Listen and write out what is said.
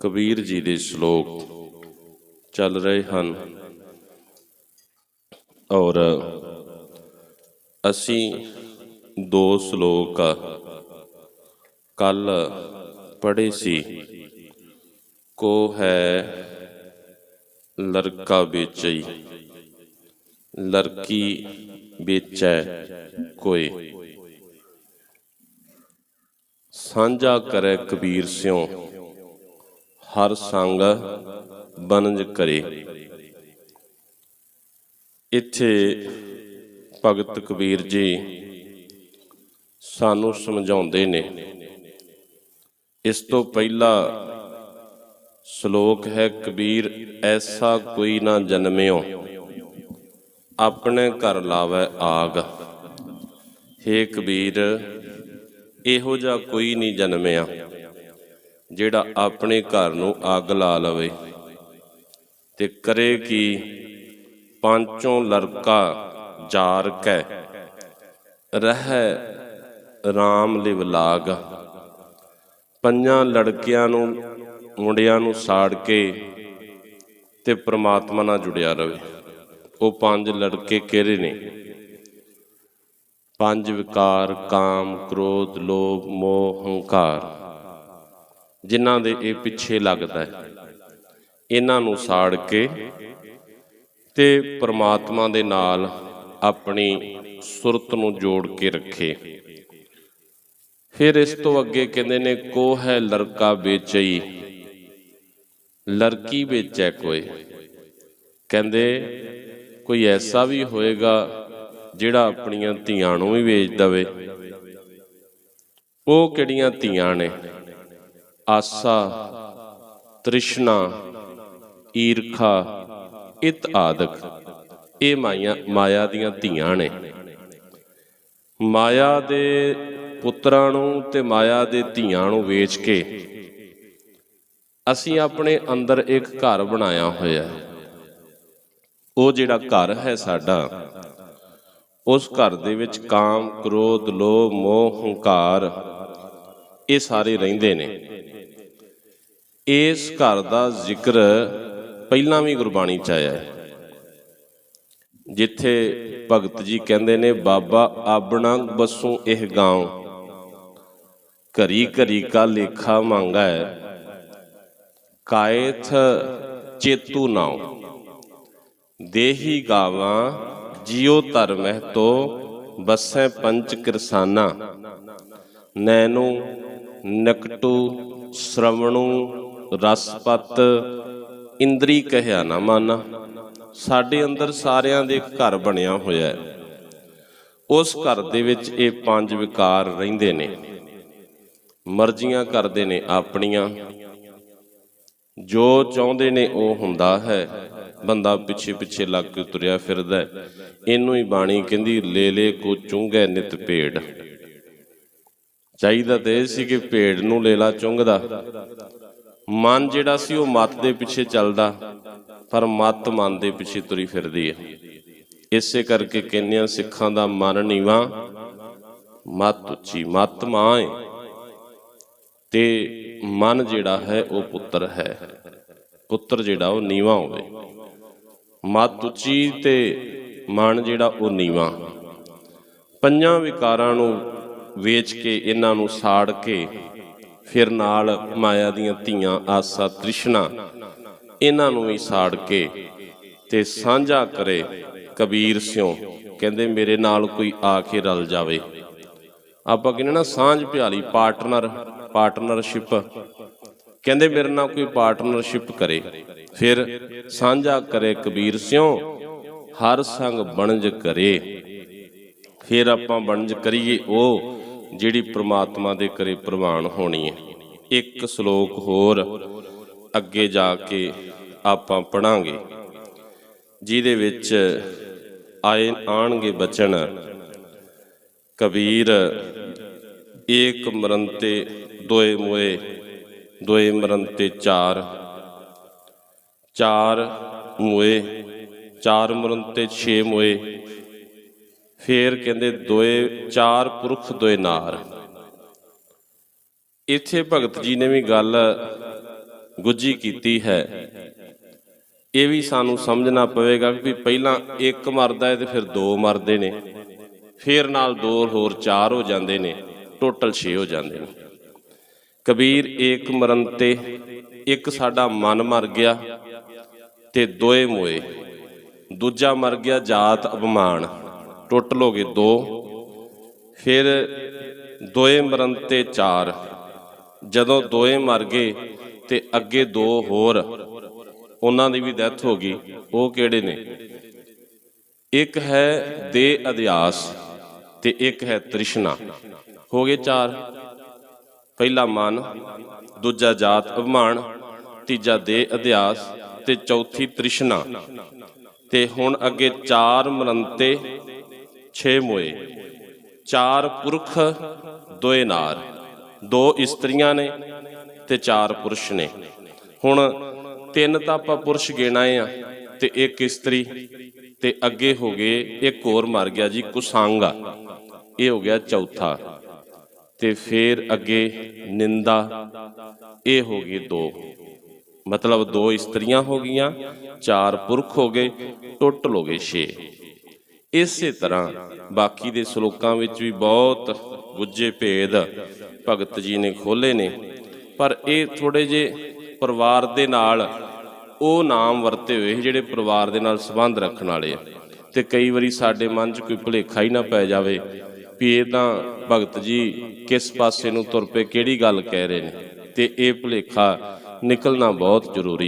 ਕਬੀਰ ਜੀ ਦੇ ਸ਼ਲੋਕ ਚੱਲ ਰਹੇ ਹਨ। ਔਰ ਅਸੀਂ ਦੋ ਸ਼ਲੋਕ ਕੱਲ ਪੜ੍ਹੇ ਸੀ। ਕੋ ਹੈ ਲੜਕਾ ਵੇਚਈ ਲੜਕੀ ਵੇਚੈ ਕੋਈ। ਸਾਂਝਾ ਕਰੈ ਕਬੀਰ ਸਿਉ ਹਰ ਸੰਗ ਬਨਜ ਕਰੇ। ਇੱਥੇ ਭਗਤ ਕਬੀਰ ਜੀ ਸਾਨੂੰ ਸਮਝਾਉਂਦੇ ਨੇ। ਇਸ ਤੋਂ ਪਹਿਲਾ ਸ਼ਲੋਕ ਹੈ, ਕਬੀਰ, ਐਸਾ ਕੋਈ ਨਾ ਜਨਮਿਓ, ਆਪਣੇ ਘਰ ਲਾਵੇ ਆਗ। ਹੇ ਕਬੀਰ, ਇਹੋ ਜਿਹਾ ਕੋਈ ਨਹੀਂ ਜਨਮਿਆ। ਜਿਹੜਾ ਆਪਣੇ ਘਰ ਨੂੰ ਅੱਗ ਲਾ ਲਵੇ। ਤੇ ਕਰੇ ਕੀ ਪੰਚੋਂ ਲੜਕਾ ਜਾਰ ਕੈ, ਰਹਿ ਰਾਮ ਲਿਵ ਲਾਗ। ਪੰਜਾਂ ਲੜਕਿਆਂ ਨੂੰ, ਮੁੰਡਿਆਂ ਨੂੰ ਸਾੜ ਕੇ ਤੇ ਪ੍ਰਮਾਤਮਾ ਨਾਲ ਜੁੜਿਆ ਰਵੇ। ਉਹ ਪੰਜ ਲੜਕੇ ਕਿਹੜੇ ਨੇ? ਪੰਜ ਵਿਕਾਰ, ਕਾਮ, ਕ੍ਰੋਧ, ਲੋਭ, ਮੋਹ, ਹੰਕਾਰ। ਜਿਨ੍ਹਾਂ ਦੇ ਇਹ ਪਿੱਛੇ ਲੱਗਦਾ ਹੈ। ਇਹਨਾਂ ਨੂੰ ਸਾੜ ਕੇ ਤੇ ਪ੍ਰਮਾਤਮਾ ਦੇ ਨਾਲ ਆਪਣੀ ਸੁਰਤ ਨੂੰ ਜੋੜ ਕੇ ਰੱਖੇ। ਫਿਰ ਇਸ ਤੋਂ ਅੱਗੇ ਕਹਿੰਦੇ ਨੇ ਕੋ ਹੈ ਲੜਕਾ ਵੇਚਈ ਲੜਕੀ ਵੇਚੈ ਕੋਈ। ਕਹਿੰਦੇ, ਕੋਈ ਐਸਾ ਵੀ ਹੋਏਗਾ ਜਿਹੜਾ ਆਪਣੀਆਂ ਧੀਆਂ ਨੂੰ ਵੀ ਵੇਚ ਦਵੇ। ਉਹ ਕਿਹੜੀਆਂ ਧੀਆਂ ਨੇ? ਆਸਾ, ਤ੍ਰਿਸ਼ਨਾ, ਈਰਖਾ, ਇਤ ਆਦਿਕ। ਇਹ ਮਾਇਆ ਮਾਇਆ ਦੀਆਂ ਧੀਆਂ ਨੇ। ਮਾਇਆ ਦੇ ਪੁੱਤਰਾਂ ਨੂੰ ਤੇ ਮਾਇਆ ਦੇ ਧੀਆਂ ਨੂੰ ਵੇਚ ਕੇ ਅਸੀਂ ਆਪਣੇ ਅੰਦਰ ਇੱਕ ਘਰ ਬਣਾਇਆ ਹੋਇਆ। ਉਹ ਜਿਹੜਾ ਘਰ ਹੈ ਸਾਡਾ, ਉਸ ਘਰ ਦੇ ਵਿੱਚ ਕਾਮ, ਕ੍ਰੋਧ, ਲੋਭ, ਮੋਹ, ਹੰਕਾਰ, ਇਹ ਸਾਰੇ ਰਹਿੰਦੇ ਨੇ। ਇਸ ਘਰ ਦਾ ਜ਼ਿਕਰ ਪਹਿਲਾਂ ਵੀ ਗੁਰਬਾਣੀ ਚ ਆਇਆ ਹੈ। ਜਿੱਥੇ ਭਗਤ ਜੀ ਕਹਿੰਦੇ ਨੇ, ਬਾਬਾ, ਆਪਣਾ ਬਸੋਂ ਇਹ ਗਾਉ ਘਰੀ ਘਰੀ ਕਾ ਲੇਖਾ ਮੰਗਾ ਹੈ ਕਾਇਥ ਚੇਤੂ ਨਾਉ। ਦੇਹੀ ਗਾਵਾਂ ਜਿਉ ਧਰ ਮਹਿ ਤੋ ਬਸੈ ਪੰਚ ਕਿਰਸਾਨਾ। ਨੈਨੂ ਨਕਟੂ, ਸ਼ਰਵਣੂ ਰਸਪਤ ਇੰਦਰੀ ਕਹਿਆ ਨਾ ਮਾਨਾ। ਸਾਡੇ ਅੰਦਰ ਸਾਰਿਆਂ ਦੇ ਘਰ ਬਣਿਆ ਹੋਇਆ ਹੈ। ਉਸ ਘਰ ਦੇ ਵਿੱਚ ਇਹ ਪੰਜ ਵਿਕਾਰ ਰਹਿੰਦੇ ਨੇ। ਮਰਜ਼ੀਆਂ ਕਰਦੇ ਨੇ ਆਪਣੀਆਂ। ਜੋ ਚਾਹੁੰਦੇ ਨੇ ਉਹ ਹੁੰਦਾ ਹੈ। ਬੰਦਾ ਪਿੱਛੇ ਪਿੱਛੇ ਲੱਗ ਕੇ ਤੁਰਿਆ ਫਿਰਦਾ ਇਹਨੂੰ ਹੀ ਬਾਣੀ ਕਹਿੰਦੀ, ਲੈ ਲੈ ਕੋ ਚੁੰਗੈ ਨਿਤ ਭੇੜ। ਚਾਹੀਦਾ ਤੇ ਇਹ ਸੀ ਕਿ ਭੇੜ ਨੂੰ ਲੇਲਾ ਚੁੰਗਦਾ ਮਨ ਜਿਹੜਾ ਸੀ ਉਹ ਮਤ ਦੇ ਪਿੱਛੇ ਚੱਲਦਾ, ਪਰ ਮਤ ਮਨ ਦੇ ਪਿੱਛੇ ਤੁਰੀ ਫਿਰਦੀ ਹੈ। ਇਸੇ ਕਰਕੇ ਕਹਿੰਦੇ ਆ ਸਿੱਖਾਂ ਦਾ ਮਨ ਨੀਵਾ, ਮਤ ਉੱਚੀ, ਮਤ ਮਾਂ ਹੈ ਤੇ ਮਨ ਜਿਹੜਾ ਹੈ ਉਹ ਪੁੱਤਰ ਹੈ। ਪੁੱਤਰ ਜਿਹੜਾ ਉਹ ਨੀਵਾ ਹੋਵੇ। ਮਤ ਉੱਚੀ ਤੇ ਮਨ ਜਿਹੜਾ ਉਹ ਨੀਵਾ। ਪੰਜਾਂ ਵਿਕਾਰਾਂ ਨੂੰ ਵੇਚ ਕੇ, ਇਹਨਾਂ ਨੂੰ ਸਾੜ ਕੇ ਫਿਰ ਨਾਲ ਮਾਇਆ ਦੀਆਂ ਧੀਆਂ ਆਸਾ ਤ੍ਰਿਸ਼ਨਾ ਇਹਨਾਂ ਨੂੰ ਵੀ ਸਾੜ ਕੇ ਤੇ ਸਾਂਝਾ ਕਰੇ, ਕਬੀਰ ਸਿਉ ਕਹਿੰਦੇ ਮੇਰੇ ਨਾਲ ਕੋਈ ਆ ਕੇ ਰਲ ਜਾਵੇ। ਆਪਾਂ ਕਹਿੰਦੇ ਨਾ ਸਾਂਝ ਭਿਆਲੀ ਪਾਰਟਨਰ ਪਾਰਟਨਰਸ਼ਿਪ ਕਹਿੰਦੇ ਮੇਰੇ ਨਾਲ ਕੋਈ ਪਾਰਟਨਰਸ਼ਿਪ ਕਰੇ। ਫਿਰ ਸਾਂਝਾ ਕਰੇ, ਕਬੀਰ ਸਿਉ ਹਰ ਸੰਗ ਬਣਜ ਕਰੇ। ਫਿਰ ਆਪਾਂ ਬਣਜ ਕਰੀਏ, ਉਹ ਜਿਹੜੀ ਪ੍ਰਮਾਤਮਾ ਦੇ ਕਰੇ ਪ੍ਰਵਾਨ ਹੋਣੀ ਹੈ। ਇੱਕ ਸ਼ਲੋਕ ਹੋਰ ਅੱਗੇ ਜਾ ਕੇ ਆਪਾਂ ਪੜਾਂਗੇ। ਜਿਹਦੇ ਵਿੱਚ ਆਏ ਆਣਗੇ ਬਚਨ, ਕਬੀਰ, ਏਕ ਮਰੰਤੇ ਦੋਏ ਮੋਏ, ਦੋਏ ਮਰੰਤੇ ਚਾਰ ਚਾਰ ਮੋਏ, ਚਾਰ ਮਰੰਤੇ 6 ਮੋਏ ਫੇਰ ਕਹਿੰਦੇ, ਦੋਏ ਚਾਰ ਪੁਰਖ, ਦੋਏ ਨਾਰ। ਇੱਥੇ ਭਗਤ ਜੀ ਨੇ ਵੀ ਗੱਲ ਗੁੱਜੀ ਕੀਤੀ ਹੈ। ਇਹ ਵੀ ਸਾਨੂੰ ਸਮਝਣਾ ਪਵੇਗਾ ਕਿ ਪਹਿਲਾਂ ਇੱਕ ਮਰਦਾ ਹੈ ਤੇ ਫਿਰ ਦੋ ਮਰਦੇ ਨੇ। ਫਿਰ ਨਾਲ ਦੋ ਹੋਰ ਚਾਰ ਹੋ ਜਾਂਦੇ ਨੇ, ਟੋਟਲ 6 ਹੋ ਜਾਂਦੇ ਨੇ। ਕਬੀਰ, ਏਕ ਮਰਨ ਤੇ ਇੱਕ ਸਾਡਾ ਮਨ ਮਰ ਗਿਆ ਤੇ ਦੋਏ ਮੋਏ। ਦੂਜਾ ਮਰ ਗਿਆ ਜਾਤ ਅਪਮਾਨ। ਟੋਟਲ ਹੋ ਗਏ ਦੋ। ਫਿਰ ਦੋਏ ਮਰਨ ਤੇ ਚਾਰ। ਜਦੋਂ ਦੋਏ ਮਰ ਗਏ ਤੇ ਅੱਗੇ ਦੋ ਹੋਰ। ਉਹਨਾਂ ਦੀ ਵੀ ਡੈਥ ਹੋ ਗਈ। ਉਹ ਕਿਹੜੇ ਨੇ? ਇੱਕ ਹੈ ਦੇ ਅਧਿਆਸ ਤੇ ਇੱਕ ਹੈ ਤ੍ਰਿਸ਼ਨਾ। ਹੋ ਗਏ ਚਾਰ। ਪਹਿਲਾ ਮਨ, ਦੂਜਾ ਜਾਤ ਅਭਮਾਨ, ਤੀਜਾ ਦੇ ਅਧਿਆਸ ਤੇ ਚੌਥੀ ਤ੍ਰਿਸ਼ਨਾ। ਤੇ ਹੁਣ ਅੱਗੇ ਚਾਰ ਮਰੰਤੇ ਛੇ ਮੋਏ। ਚਾਰ ਪੁਰਖ, ਦੋਏ ਨਾਰ। ਦੋ ਇਸਤਰੀਆਂ ਨੇ ਤੇ ਚਾਰ ਪੁਰਸ਼ ਨੇ। ਹੁਣ ਤਿੰਨ ਤਾਂ ਆਪਾਂ ਪੁਰਸ਼ ਗਿਣਾਏ ਆ ਤੇ ਇੱਕ ਇਸਤਰੀ ਤੇ ਅੱਗੇ ਹੋ ਗਏ, ਇੱਕ ਹੋਰ ਮਰ ਗਿਆ ਜੀ, ਕੁਸਾਂਗਾ। ਇਹ ਹੋ ਗਿਆ ਚੌਥਾ। ਤੇ ਫੇਰ ਅੱਗੇ ਨਿੰਦਾ। ਇਹ ਹੋ ਗਈ ਦੋ। ਮਤਲਬ ਦੋ ਇਸਤਰੀਆਂ ਹੋ ਗਈਆਂ, ਚਾਰ ਪੁਰਖ ਹੋ ਗਏ, ਟੋਟਲ ਹੋ ਗਏ 6 ਇਸੇ ਤਰ੍ਹਾਂ ਬਾਕੀ ਦੇ ਸ਼ਲੋਕਾਂ ਵਿੱਚ ਵੀ ਬਹੁਤ ਗੁੱਜੇ ਭੇਦ ਭਗਤ ਜੀ ਨੇ ਖੋਲੇ ਨੇ। ਪਰ ਇਹ ਥੋੜੇ ਜੇ ਪਰਿਵਾਰ ਦੇ ਨਾਲ ਉਹ ਨਾਮ ਵਰਤੇ ਹੋਏ ਜਿਹੜੇ ਪਰਿਵਾਰ ਦੇ ਨਾਲ ਸੰਬੰਧ ਰੱਖਣ ਵਾਲੇ ਆ। ਤੇ ਕਈ ਵਾਰੀ ਸਾਡੇ ਮਨ 'ਚ ਕੋਈ ਭੁਲੇਖਾ ਹੀ ਨਾ ਪੈ ਜਾਵੇ ਵੀ ਇਹ ਤਾਂ ਭਗਤ ਜੀ ਕਿਸ ਪਾਸੇ ਨੂੰ ਤੁਰ ਪਏ, ਕਿਹੜੀ ਗੱਲ ਕਹਿ ਰਹੇ ਨੇ। ਤੇ ਇਹ ਭੁਲੇਖਾ ਨਿਕਲਣਾ ਬਹੁਤ ਜ਼ਰੂਰੀ